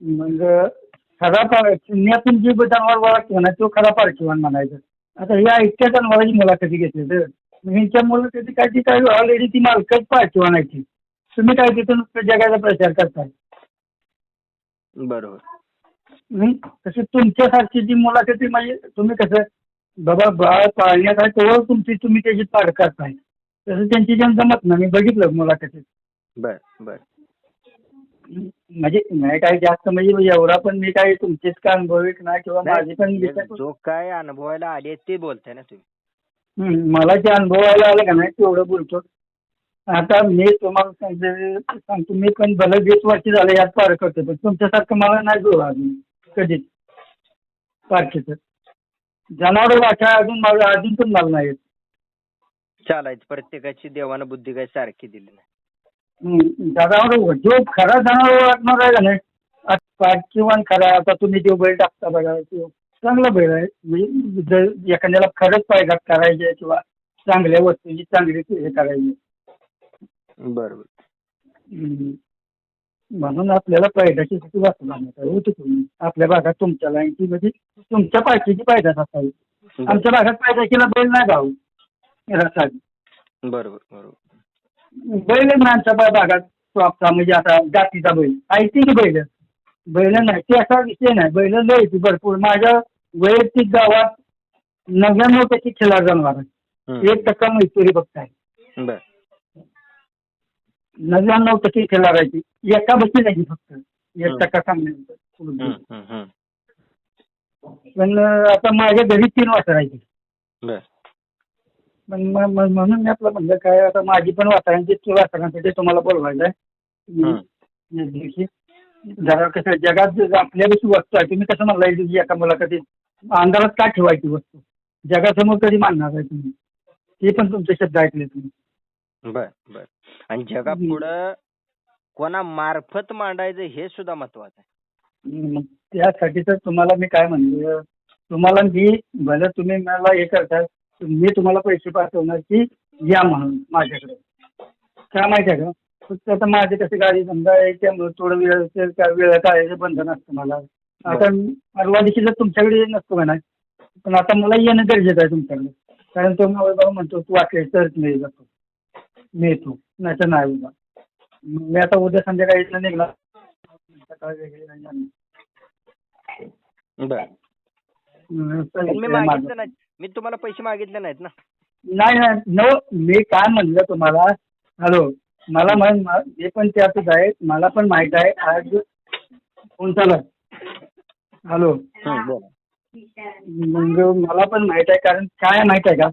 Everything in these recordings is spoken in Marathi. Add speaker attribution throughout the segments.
Speaker 1: मग खरा पा शून्यातून जी जनावर ना तो खरा पारखीवान म्हणायचं. आता ह्या इतक्या जनावरांची मुलाखती घेतली तर मग ह्यांच्या मुलाखती काय ती काय ऑलरेडी ती मालकच पारखीवान आहे ती. तुम्ही काय तिथं नुसतं जगाचा प्रचार करताय?
Speaker 2: बरोबर.
Speaker 1: हं? तशी तुमच्यासारखी जी मुलाखती म्हणजे तुम्ही कसं बाबा बाळ पाळण्यात आहे तेव्हा तुमची तुम्ही त्याची पाड करताय. तसं त्यांची जन जमत नाही मी बघितलं मुलाखतीत.
Speaker 2: बर बर.
Speaker 1: म्हणजे नाही काय जास्त म्हणजे एवढा पण मी काय तुमचेच का अनुभविक नाही किंवा माझी पण विचार-
Speaker 2: जो काय अनुभवायला आले ते बोलताय ना तुम्ही.
Speaker 1: हं, मला जे अनुभवायला आलं का नाही तेवढं बोलतो. आता मी तुम्हाला सांगते सांगतो मी पण भलं वीस वर्ष झालं यात पार करतो पण तुमच्यासारखं मला नाही जुळलं अजून कधीच. पारखीचं. जनावर वाटा अजून मला अजून पण मला नाही येत.
Speaker 2: चालायचं प्रत्येकाची देवानं बुद्धी काय सारखी दिली नाही.
Speaker 1: हं, जनावर जो खरा जनावर वाटणार आहे का नाही पारखीवान खरा आता तुम्ही जो बैल टाकता बघा तो चांगला बैल आहे. म्हणजे जर एखाद्याला खरंच पायघात करायचे किंवा चांगल्या वस्तूची चांगली हे करायची
Speaker 2: बरोबर.
Speaker 1: हम्म. म्हणून आपल्याला पैदाची किती वाचला होती तुम्ही. आपल्या भागात तुमच्या लाईनची म्हणजे तुमच्या पायथीची पैदास असावी. आमच्या भागात पैदाशीला बैल नाही भाऊ रसावी.
Speaker 2: बरोबर बरोबर.
Speaker 1: बैल बा- भागात टॉपचा म्हणजे आता जातीचा बैल. ऐकते की बैल. बैल नाही ते असा विषय नाही. बैल लय ती भरपूर. माझ्या वैयक्तिक गावात नव्याण्णव टक्के खिलार जनावर आहे. एक टक्का मैत्री फक्त आहे. नव्याण्णव टक्के आहे ती. एका बसली नाही फक्त. एक. टक्का चांगली. पण आता माझ्या घरी तीन वाजता राहायची पण म- म- म्हणून मी आपलं म्हणलं काय आता माझी पण वातावरणाची ती वातावरणासाठी तुम्हाला बोलवायचं आहे. एक दिवशी जरा कसं जगात जे आपल्यापाशी वस्तू आहे तुम्ही कसं म्हणला एक दिवशी एका मुलाखतीत? अंधारात का ठेवायची वस्तू? जगासमोर कधी मानणार आहे तुम्ही? ते पण तुमचे शब्द ऐकले तुम्ही.
Speaker 2: बर बर. आणि जगापुढं कोणा मार्फत मांडायचं हे सुद्धा महत्वाचं आहे.
Speaker 1: मग त्यासाठी तर तुम्हाला मी काय म्हणलं तुम्हाला मी भलं तुम्ही मला हे करता मी तुम्हाला पैसे पाठवणार की या म्हणून माझ्याकडे. काय माहिती आहे का? फक्त आता माझे कसे गाडी समजा आहे त्यामुळे थोडं वेळ असेल त्या वेळ काढायचं बंधन असतं मला. आता परवा दिवशी जर तुमच्याकडे नसतो नाही पण आता मला येणं गरजेचं आहे तुमच्याकडे. कारण तो मला बाबा म्हणतो तू वाटले तरच मी जातो मी येतो. नाही तर नाही उद्या मी आता उद्या संध्याकाळी इथनं निघला सकाळी वेगळी नाही जाणार.
Speaker 2: बर.
Speaker 1: हं,
Speaker 2: मी. मागितलं. नाही. मी तुम्हाला पैसे मागितले नाहीत ना.
Speaker 1: नाही नाही नो मी काय म्हणलं तुम्हाला? हॅलो मला म्हण मी पण त्यातच आहे मला पण माहीत आहे आज आहे हॅलो
Speaker 2: बोला.
Speaker 1: मग मला पण माहीत आहे कारण काय माहीत आहे का?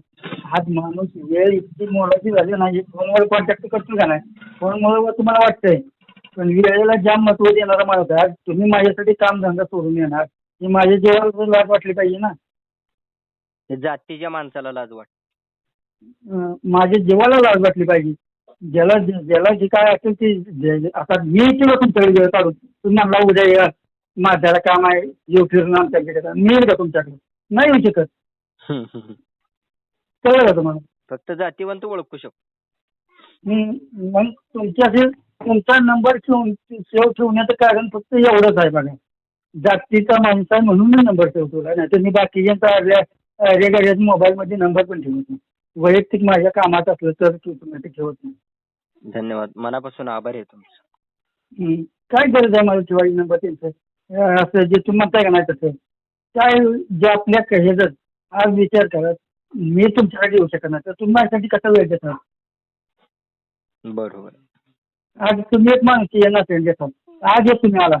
Speaker 1: आज माणूस वेळ इतकी मोलाची झाली नाही फोनवर कॉन्टॅक्ट करतो का नाही? फोनमुळे तुम्हाला वाटतंय. पण वेळेला जाम महत्त्व देणारा माणूस आहे. आज तुम्ही माझ्यासाठी काम धंदा सोडून येणार. ही माझ्या जीवाला लाज वाटली पाहिजे ना.
Speaker 2: जातीच्या माणसाला लाज वाट
Speaker 1: अं, माझ्या जीवाला लाज वाटली पाहिजे. ज्याला ज्याला जे काय असेल ते जे- जे- आता मी केलं तुमच्याकडे वेळ काढून. तुम्ही म्हणला उद्या या माझ्याला काम आहे येऊ फिरून आमच्याकडे का मी येईल का तुमच्याकडे? नाही येऊ शकत.
Speaker 2: हम्म, हम्म, हम्म.
Speaker 1: कळलं का तुम्हाला?
Speaker 2: फक्त जातीवंत ओळखू शकतो.
Speaker 1: हं, मग तुमच्याशी तुमचा नंबर ठेवून सेव्ह ठेवण्याचं कारण फक्त एवढंच आहे बघा. जातीचा माणूस आहे म्हणून मी नंबर सेव्ह ठेवला. नाही तर मी बाकीच्यांचा रेगड्याच्या मोबाईलमध्ये नंबर पण ठेवत नाही. वैयक्तिक माझ्या कामात असलं तर तुम्ही ठेवत नाही.
Speaker 2: धन्यवाद. मनापासून आभार आहे तुमचं.
Speaker 1: काय गरज आहे मला ठेवायची नंबर त्यांचं? अं, असं जे तुम्ही म्हणताय का नाही तसं. काय जे आपल्या ह्याचं आज विचार करा मी तुमच्यासाठी येऊ शकत नाही. तर तुम्ही माझ्यासाठी कसा वेळ देतात
Speaker 2: बरोबर.
Speaker 1: आज तुम्ही एक माणूस येणार असेल देतात आज येत तुम्ही आला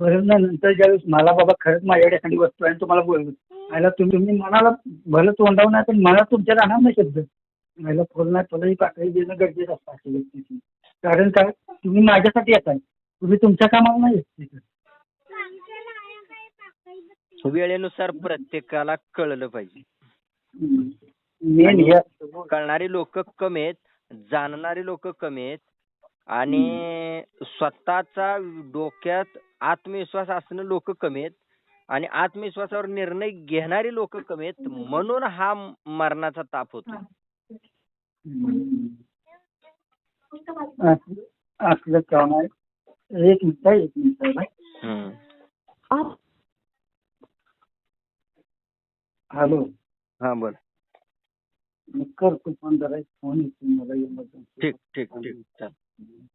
Speaker 1: बरं ना नंतर ज्यावेळेस मला बाबा खरंच माझ्याकडे एखादी वस्तू आहे आणि तुम्हाला बोललो आयला तुम्ही मनाला भलं तोंडावं नाही पण मला तुमच्या राहणार नाही शब्द. मला फोन नाही तुला ही पाकळी देणं गरजेचं असतं अशा व्यक्तीची कारण काय? तुम्ही माझ्यासाठी येताय. तुम्ही तुमच्या कामाला नाही येत तिथं.
Speaker 2: वेळेनुसार प्रत्येकाला कळलं पाहिजे.
Speaker 1: मेन हे असतं.
Speaker 2: कळणारी लोक कमी आहेत जाणणारी लोक कमी आहेत आणि स्वतःचा डोक्यात आत्मविश्वास असणं लोक कमी आहेत. आणि आत्मविश्वासावर निर्णय घेणारी लोक कमी आहेत म्हणून हा मरणाचा ताप होतो.
Speaker 1: असलं- असलं काम आहे एक मिनिट एक मिनिट
Speaker 2: हम्म.
Speaker 3: आप
Speaker 1: हॅलो.
Speaker 2: हा बोल.
Speaker 1: करतो पण जरा फोन येतो मला इमर्जन्सी
Speaker 2: ठीक ठीक ठीक. चालेल